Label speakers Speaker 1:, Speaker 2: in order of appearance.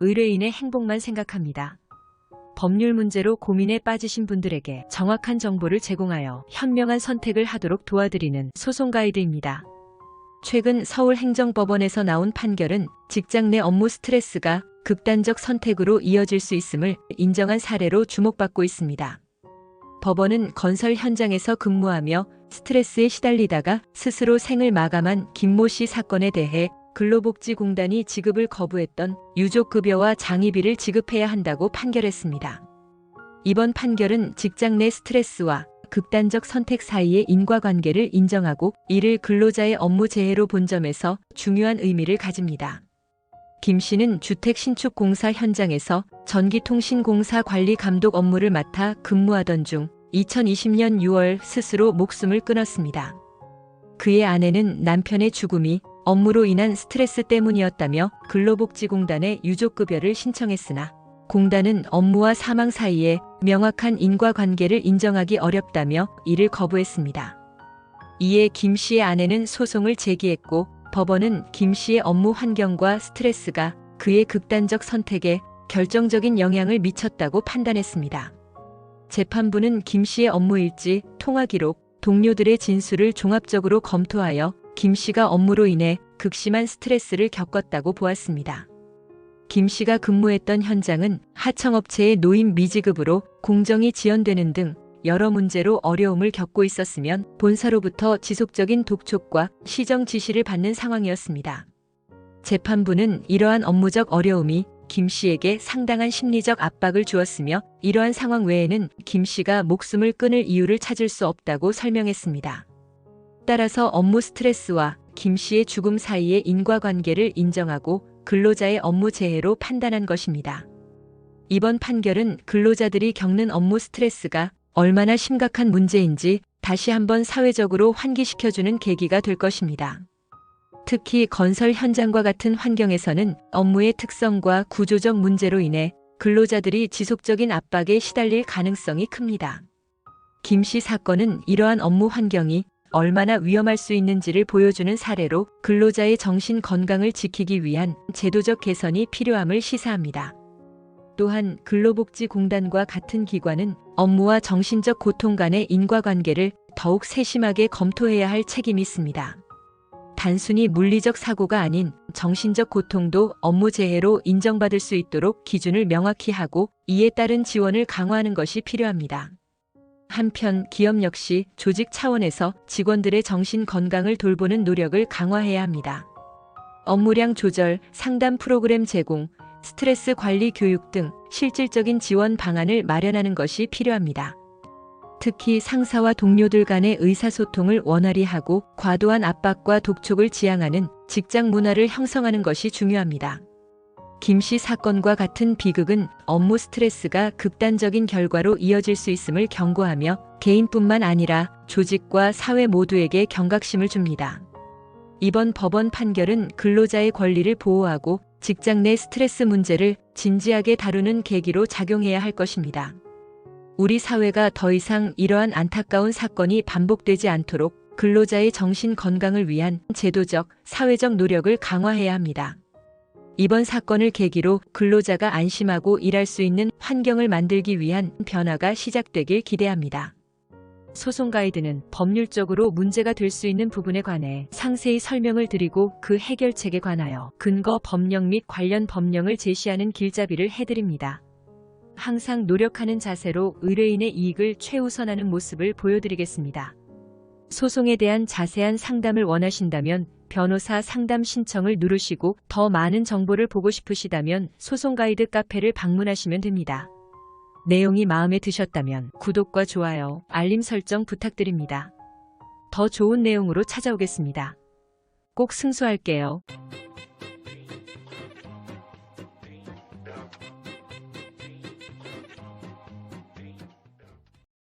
Speaker 1: 의뢰인의 행복만 생각합니다. 법률 문제로 고민에 빠지신 분들에게 정확한 정보를 제공하여 현명한 선택을 하도록 도와드리는 소송 가이드입니다. 최근 서울행정법원에서 나온 판결은 직장 내 업무 스트레스가 극단적 선택으로 이어질 수 있음을 인정한 사례로 주목받고 있습니다. 법원은 건설 현장에서 근무하며 스트레스에 시달리다가 스스로 생을 마감한 김모 씨 사건에 대해 근로복지공단이 지급을 거부했던 유족급여와 장의비를 지급해야 한다고 판결했습니다. 이번 판결은 직장 내 스트레스와 극단적 선택 사이의 인과관계를 인정하고 이를 근로자의 업무 재해로 본 점에서 중요한 의미를 가집니다. 김 씨는 주택 신축 공사 현장에서 전기통신공사 관리 감독 업무를 맡아 근무하던 중 2020년 6월 스스로 목숨을 끊었습니다. 그의 아내는 남편의 죽음이 업무로 인한 스트레스 때문이었다며 근로복지공단에 유족급여를 신청했으나 공단은 업무와 사망 사이에 명확한 인과관계를 인정하기 어렵다며 이를 거부했습니다. 이에 김 씨의 아내는 소송을 제기했고 법원은 김 씨의 업무 환경과 스트레스가 그의 극단적 선택에 결정적인 영향을 미쳤다고 판단했습니다. 재판부는 김 씨의 업무 일지, 통화 기록, 동료들의 진술을 종합적으로 검토하여 김 씨가 업무로 인해 극심한 스트레스를 겪었다고 보았습니다. 김 씨가 근무했던 현장은 하청업체의 노임 미지급으로 공정이 지연되는 등 여러 문제로 어려움을 겪고 있었으면 본사로부터 지속적인 독촉과 시정 지시를 받는 상황이었습니다. 재판부는 이러한 업무적 어려움이 김 씨에게 상당한 심리적 압박을 주었으며 이러한 상황 외에는 김 씨가 목숨을 끊을 이유를 찾을 수 없다고 설명했습니다. 따라서 업무 스트레스와 김 씨의 죽음 사이의 인과관계를 인정하고 근로자의 업무 재해로 판단한 것입니다. 이번 판결은 근로자들이 겪는 업무 스트레스가 얼마나 심각한 문제인지 다시 한번 사회적으로 환기시켜주는 계기가 될 것입니다. 특히 건설 현장과 같은 환경에서는 업무의 특성과 구조적 문제로 인해 근로자들이 지속적인 압박에 시달릴 가능성이 큽니다. 김 씨 사건은 이러한 업무 환경이 얼마나 위험할 수 있는지를 보여주는 사례로 근로자의 정신 건강을 지키기 위한 제도적 개선이 필요함을 시사합니다. 또한 근로복지공단과 같은 기관은 업무와 정신적 고통 간의 인과관계를 더욱 세심하게 검토해야 할 책임이 있습니다. 단순히 물리적 사고가 아닌 정신적 고통도 업무 재해로 인정받을 수 있도록 기준을 명확히 하고 이에 따른 지원을 강화하는 것이 필요합니다. 한편 기업 역시 조직 차원에서 직원들의 정신 건강을 돌보는 노력을 강화해야 합니다. 업무량 조절, 상담 프로그램 제공, 스트레스 관리 교육 등 실질적인 지원 방안을 마련하는 것이 필요합니다. 특히 상사와 동료들 간의 의사소통을 원활히 하고 과도한 압박과 독촉을 지향하는 직장 문화를 형성하는 것이 중요합니다. 김씨 사건과 같은 비극은 업무 스트레스가 극단적인 결과로 이어질 수 있음을 경고하며 개인뿐만 아니라 조직과 사회 모두에게 경각심을 줍니다. 이번 법원 판결은 근로자의 권리를 보호하고 직장 내 스트레스 문제를 진지하게 다루는 계기로 작용해야 할 것입니다. 우리 사회가 더 이상 이러한 안타까운 사건이 반복되지 않도록 근로자의 정신 건강을 위한 제도적, 사회적 노력을 강화해야 합니다. 이번 사건을 계기로 근로자가 안심하고 일할 수 있는 환경을 만들기 위한 변화가 시작되길 기대합니다. 소송 가이드는 법률적으로 문제가 될 수 있는 부분에 관해 상세히 설명을 드리고 그 해결책에 관하여 근거 법령 및 관련 법령을 제시하는 길잡이를 해드립니다. 항상 노력하는 자세로 의뢰인의 이익을 최우선하는 모습을 보여드리겠습니다. 소송에 대한 자세한 상담을 원하신다면 변호사 상담 신청을 누르시고 더 많은 정보를 보고 싶으시다면 소송 가이드 카페를 방문하시면 됩니다. 내용이 마음에 드셨다면 구독과 좋아요, 알림 설정 부탁드립니다. 더 좋은 내용으로 찾아오겠습니다. 꼭 승수할게요.